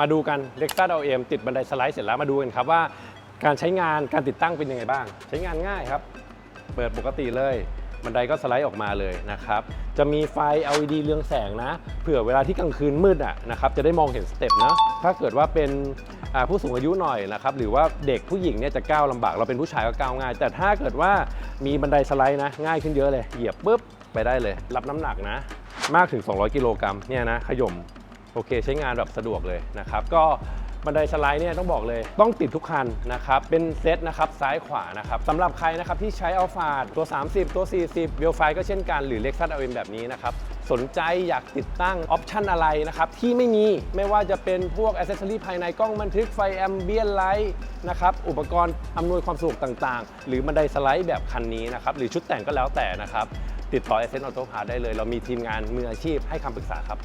มาดูกัน l e x a l m ติดบันไดสไลด์เสร็จแล้วมาดูกันครับว่า การใช้งานการติดตั้งเป็นยังไงบ้าง ใช้งานง่ายครับ เปิดปกติเลย บันไดก็สไลด์ออกมาเลยนะครับ จะมีไฟ LED เรืองแสงนะ เผื่อเวลาที่กลางคืนมืดอะนะครับจะได้มองเห็นสเต็ปนะถ้าเกิดว่าเป็นผู้สูงอายุหน่อยนะครับหรือว่าเด็กผู้หญิงเนี่ยจะก้าวลำบากเราเป็นผู้ชายก็ก้าวง่าย แต่ถ้าเกิดว่ามีบันไดสไลด์นะ ง่ายขึ้นเยอะเลยเหยียบปุ๊บไปได้เลย รับน้ำหนักนะ มากถึง 200 กิโลกรัมเนี่ยนะขย่ม โอเค ใช้งานแบบสะดวกเลยนะครับ ก็บันไดสไลด์เนี่ยต้องบอกเลยต้องติดทุกคันนะครับ เป็นเซตนะครับซ้ายขวานะครับสำหรับใครนะครับที่ใช้อัลฟาตัว 30 ตัว 40 เวลไฟก็เช่นกันหรือ Lexus LM แบบนี้นะครับสนใจอยากติดตั้งออปชันอะไรนะครับ ที่ไม่มีไม่ว่าจะเป็นพวกอ c เซสซอรีภายในกล้องบันทึกไฟแอมเบียนไลท์นะครับอุปกรณ์อำนวยความสะดวกต่างๆ หรือบันไดสไลด์แบบคันนี้นะครับหรือชุดแต่งก็แล้วแต่นะครับติดต่อ s อ n Auto Parts ได้เลย เรามีทีมงานมืออาชีพให้คำปรึกษาครับ